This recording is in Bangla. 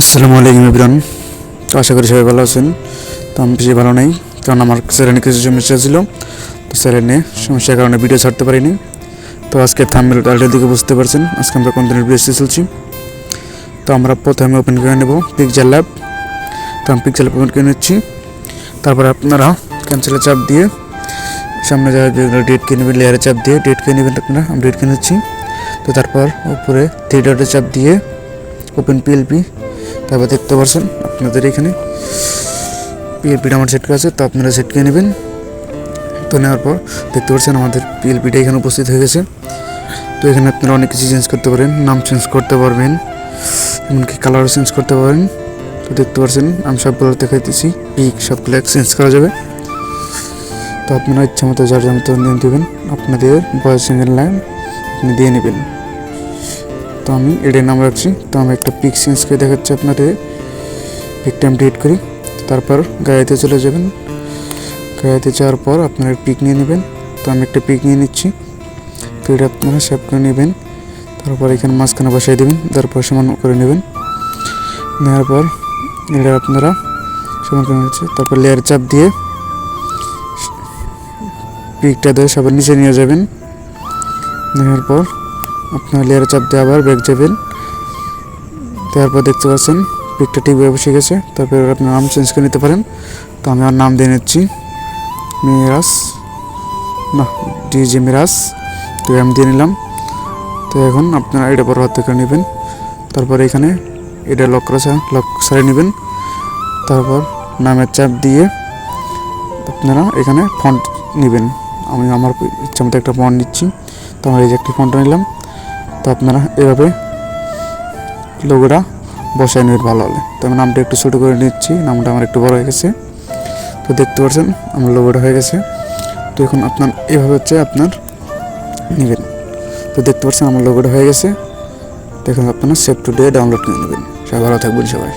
আসসালামু আলাইকুম ইবরান তো আশা করি সবাই ভালো আছেন। তো আমি বেশি ভালো নেই, কারণ আমার স্যারেনে কিছু সমস্যা ছিল। তো স্যারেনে সমস্যার কারণে ভিডিও ছাড়তে পারিনি। তো আজকে থাম্বেল টাইটেল দিকে বুঝতে পারছেন আজকে আমরা কোন দিনের ভিডিও চলছি। তো আমরা প্রথমে ওপেন করে নেব পিকচার ল্যাব তো আমি পিকচার ল্যাব ওপেন করে নিচ্ছি। তারপরে আপনারা ক্যান্সেলের চাপ দিয়ে সামনে যা ডেট কিনে নেবেন লেয়ারে চাপ দিয়ে ডেট কিনে নেবেন, আপনারা আমি ডেট কিনে নিচ্ছি। তো তারপর উপরে থ্রি ডটের চাপ দিয়ে ওপেন পিএলপি তারপর দেখতে পাচ্ছেন আপনাদের এখানে। পিএলপিটা আমার সেট করা আছে, তো আপনারা সেট করে নেবেন। তো নেওয়ার পর দেখতে পাচ্ছেন আমাদের পিএলপিটা এখানে উপস্থিত হয়ে গেছে। তো এখানে আপনারা অনেক কিছু চেঞ্জ করতে পারেন, নাম চেঞ্জ করতে পারবেন, এমনকি কালারও চেঞ্জ করতে পারেন। তো দেখতে পাচ্ছেন আমি সবগুলো দেখাইতেছি পিক সবগুলো চেঞ্জ করা যাবে। তো আপনারা ইচ্ছা মতো যার যার মতো দেবেন, আপনাদের বয়স লাইন আপনি দিয়ে নেবেন। তো আমি এটার নাম রাখছি। তো আমি একটা পিক চেঞ্জ করে দেখাচ্ছি আপনাদের। পিকটা আমি ডিলিট করি। তারপর গাড়িতে চলে যাবেন। গাড়িতে যাওয়ার পর আপনারা পিক নিয়ে নেবেন। তো আমি একটা পিক নিয়ে নিচ্ছি। তো এটা আপনারা সেভ করে নেবেন। তারপর এখানে মাঝখানে বসাই দেবেন। তারপর সমান করে নেবেন। নেওয়ার পর এটা আপনারা সমান করে নিচ্ছে। তারপর লেয়ার চাপ দিয়ে পিকটা দিয়ে সবার নিচে নিয়ে যাবেন। নেওয়ার পর আপনার লেয়ারে চাপ দিয়ে আবার ব্যাক যাবেন। তারপর দেখতে পাচ্ছেন, পিকটা ঠিকভাবে বসে গেছে। তারপর আপনার নাম চেঞ্জ করে নিতে পারেন। তো আমি আমার নাম দিয়ে নিচ্ছি। মিরাজ না ডিজে মিরাজ তো আমি দিয়ে নিলাম। তো এখন আপনারা এটা বড় হাত থেকে নেবেন। তারপর এখানে এটা লক করা লক সারে নেবেন। তারপর নামের চাপ দিয়ে আপনারা এখানে ফন্ট নেবেন। আমি আমার ইচ্ছা মতো একটা ফন্ট নিচ্ছি। তো আমার এই যে একটি ফন্টটা নিলাম। তো আপনারা এভাবে লোগোটা বসায় নেবেন ভালো হলে। তো আমি নামটা একটু ছোটো করে নিচ্ছি, নামটা আমার একটু বড় হয়ে গেছে। তো দেখতে পাচ্ছেন, আমার লোগোটা হয়ে গেছে। তো এখন আপনার এভাবে হচ্ছে আপনার নেবেন। তো দেখতে পাচ্ছেন, আমার লোগোটা হয়ে গেছে। তো এখন আপনারা সেভ টু ডে ডাউনলোড করে নেবেন। সবাই ভালো থাকবেন সবাই।